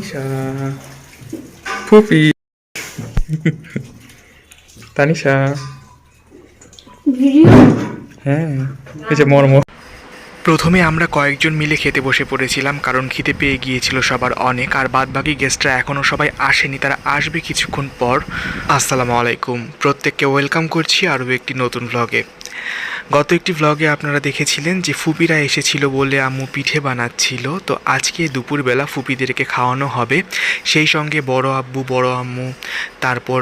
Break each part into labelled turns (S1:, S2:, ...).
S1: তানিশা। ফুপি তানিশা।
S2: ভিডিও?
S1: হ্যাঁ এই যে মর্ম। প্রথমে আমরা কয়েকজন মিলে খেতে বসে পড়েছিলাম কারণ খিদে পেয়ে গিয়েছিল সবার অনেক আর বাদবাকি গেস্টরা এখনও সবাই আসেনি তারা আসবে কিছুক্ষণ পর। আসসালামু আলাইকুম। প্রত্যেককে ওয়েলকাম করছি আরও একটি নতুন ভ্লগে গত একটি ভ্লগে আপনারা দেখেছিলেন যে ফুপিরা এসেছিল বলে আম্মু পিঠে বানাচ্ছিল। তো আজকে দুপুরবেলা ফুপিদেরকে খাওয়ানো হবে। সেই সঙ্গে বড় আব্বু, বড় আম্মু, তারপর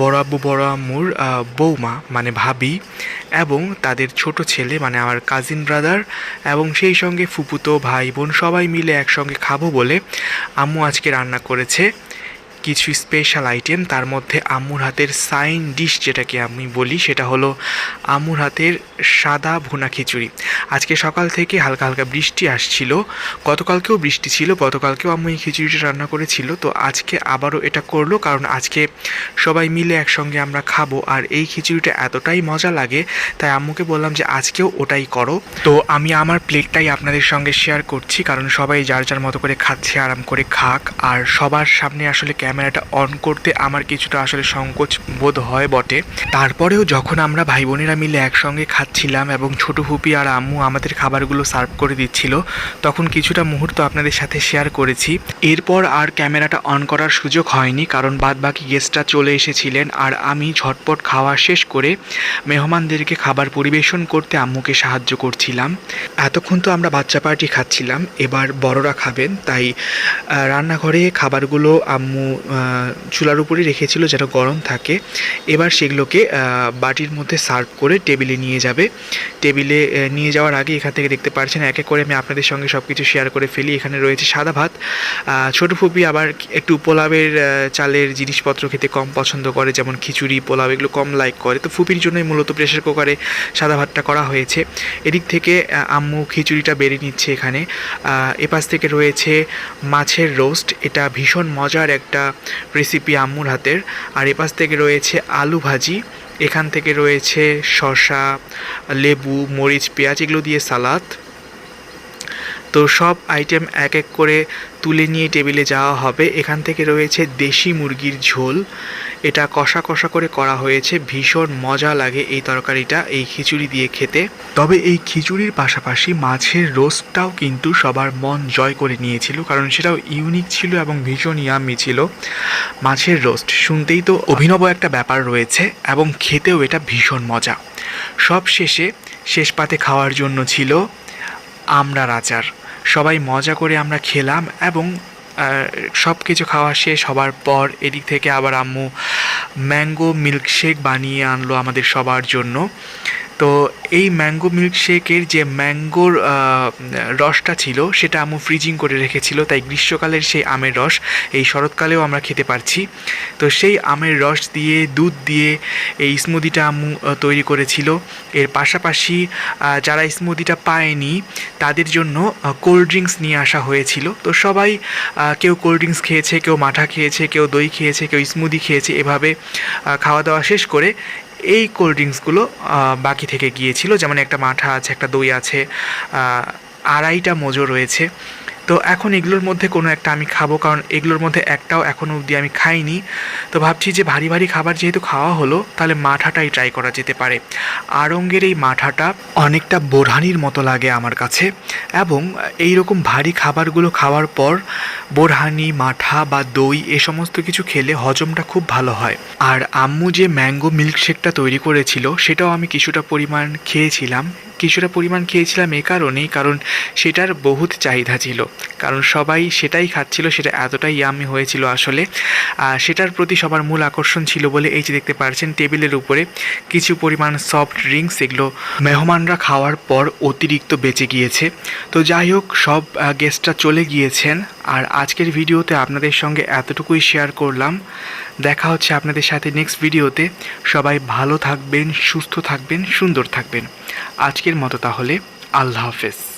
S1: বড় আব্বু, বড় আম্মুর বৌমা মানে ভাবি এবং তাদের ছোট ছেলে মানে আমার কাজিন ব্রাদার এবং সেই সঙ্গে ফুপুতো, ভাই বোন সবাই মিলে একসঙ্গে খাব বলে আম্মু আজকে রান্না করেছে। কিছু স্পেশাল আইটেম তার মধ্যে আম্মুর হাতের সাইন ডিশ যেটাকে আমি বলি, সেটা হলো আম্মুর হাতের সাদা ভুনা খিচুড়ি। আজকে সকাল থেকে হালকা হালকা বৃষ্টি আসছিল। গতকালকেও বৃষ্টি ছিল, গতকালকেও এই খিচুড়িটা রান্না করেছিল। তো আজকে আবারও এটা করল কারণ আজকে সবাই মিলে একসঙ্গে আমরা খাব আর এই খিচুড়িটা এতটাই মজা লাগে, তাই আম্মুকে বললাম যে আজকেও ওটাই করো। তো আমি আমার প্লেটটাই আপনাদের সঙ্গে শেয়ার করছি, কারণ সবাই যার যার মতো করে খাচ্ছে, আরাম করে খাক। আর সবার সামনে আসলে ক্যামেরাটা অন করতে আমার কিছুটা আসলে সংকোচ বোধ হয় বটে। তারপরেও যখন আমরা ভাই বোনেরা মিলে একসঙ্গে খাচ্ছিলাম এবং ছোট হুপি আর আম্মু আমাদের খাবারগুলো সার্ভ করে দিচ্ছিল। তখন কিছুটা মুহূর্ত আপনাদের সাথে শেয়ার করেছি। এরপর আর ক্যামেরাটা অন করার সুযোগ হয়নি, কারণ বাদ বাকি গেস্টরা চলে এসেছিলেন আর আমি ঝটপট খাওয়া শেষ করে মেহমানদেরকে খাবার পরিবেশন করতে আম্মুকে সাহায্য করছিলাম। এতক্ষণ তো আমরা বাচ্চা পার্টি খাচ্ছিলাম, এবার বড়রা খাবেন, তাই রান্নাঘরে খাবারগুলো আম্মু চুলার উপরে রেখেছিল যেন গরম থাকে। এবার সেগুলোকে বাটির মধ্যে সার্ভ করে টেবিলে নিয়ে যাবে। টেবিলে নিয়ে নিয়ে যাওয়ার আগে এখান থেকে দেখতে পাচ্ছেন এক এক করে আমি আপনাদের সঙ্গে সব কিছু শেয়ার করে ফেলি। এখানে রয়েছে সাদা ভাত। ছোট ফুপি আবার একটু পোলাবের চালের জিনিসপত্র খেতে কম পছন্দ করে, যেমন খিচুড়ি, পোলাও, এগুলো কম লাইক করে। তো ফুপির জন্যই মূলত প্রেশার কুকারে সাদা ভাতটা করা হয়েছে। এদিক থেকে আম্মু খিচুড়িটা বেড়ে নিচ্ছে এখানে। এপাশ থেকে রয়েছে মাছের রোস্ট এটা ভীষণ মজার একটা রেসিপি আম্মুর হাতের। আর এপাশ থেকে রয়েছে আলু ভাজি। এখান থেকে রয়েছে শসা লেবু মরিচ পেঁয়াজ এগুলো দিয়ে সালাদ। তো সব আইটেম এক এক করে তুলে নিয়ে টেবিলে যাওয়া হবে। এখান থেকে রয়েছে দেশি মুরগির ঝোল। এটা কষা কষা করে করা হয়েছে। ভীষণ মজা লাগে এই তরকারিটা, এই খিচুড়ি দিয়ে খেতে। তবে এই খিচুড়ির পাশাপাশি মাছের রোস্টটাও কিন্তু সবার মন জয় করে নিয়েছিল, কারণ সেটাও ইউনিক ছিল এবং ভীষণ ইয়ামি ছিল। মাছের রোস্ট শুনতেই তো অভিনব একটা ব্যাপার রয়েছে এবং খেতেও এটা ভীষণ মজা। সব শেষে শেষ পাতে খাওয়ার জন্য ছিল আমড়ার আচার। সবাই মজা করে আমরা খেলাম এবং সব কিছু খাওয়া শেষ হবার পর এদিক থেকে আবার আম্মু ম্যাঙ্গো মিল্কশেক বানিয়ে আনলো আমাদের সবার জন্য। তো এই ম্যাঙ্গো মিল্কশেকের যে ম্যাঙ্গোর রসটা ছিল সেটা আম্মু ফ্রিজিং করে রেখেছিল তাই গ্রীষ্মকালের সেই আমের রস এই শরৎকালেও আমরা খেতে পারছি। তো সেই আমের রস দিয়ে দুধ দিয়ে এই স্মুদিটা আহ, তৈরি করেছিল। এর পাশাপাশি যারা স্মুদিটা পায়নি তাদের জন্য কোল্ড ড্রিঙ্কস নিয়ে আসা হয়েছিল। তো সবাই কেউ কোল্ড ড্রিঙ্কস খেয়েছে কেউ মাঠা খেয়েছে কেউ দই খেয়েছে কেউ স্মুদি খেয়েছে এভাবে খাওয়া দাওয়া শেষ করে এই কোল্ড ড্রিঙ্কসগুলো বাকি থেকে গিয়েছিল। যেমন একটা মাঠা আছে, একটা দই আছে আড়াইটা মোজো রয়েছে। তো এখন এগুলোর মধ্যে কোনো একটা আমি খাব, কারণ এগুলোর মধ্যে একটাও এখনও অবধি আমি খাইনি। তো ভাবছি যে ভারী ভারী খাবার যেহেতু খাওয়া হলো, তাহলে মাঠাটাই ট্রাই করা যেতে পারে। আড়ঙ্গের এই মাঠাটা অনেকটা বোরহানির মতো লাগে আমার কাছে, এবং এই রকম ভারী খাবারগুলো খাওয়ার পর বোরহানি, মাঠা বা দই এ সমস্ত কিছু খেলে হজমটা খুব ভালো হয়। আর আম্মু যে ম্যাঙ্গো মিল্কশেকটা তৈরি করেছিল, সেটাও আমি কিছুটা পরিমাণ খেয়েছিলাম। কিছুটা পরিমাণ খেয়েছিলাম এ কারণেই কারণ সেটার বহুত চাহিদা ছিল। কারণ সবাই সেটাই খাচ্ছিল, সেটা এতটাই ইয়ামি হয়েছিল আসলে। আর সেটার প্রতি সবার মূল আকর্ষণ ছিল বলে এই যে দেখতে পাচ্ছেন টেবিলের উপরে কিছু পরিমাণ সফট ড্রিঙ্কস এগুলো মেহমানরা খাওয়ার পর অতিরিক্ত বেঁচে গিয়েছে। তো যাই হোক, সব গেস্টরা চলে গিয়েছেন। আর আজকের ভিডিওতে আপনাদের সঙ্গে এতটুকুই শেয়ার করলাম। দেখা হচ্ছে আপনাদের সাথে নেক্সট ভিডিওতে সবাই ভালো থাকবেন, সুস্থ থাকবেন, সুন্দর থাকবেন। আজকের মতো তাহলে, আল্লাহ হাফেজ।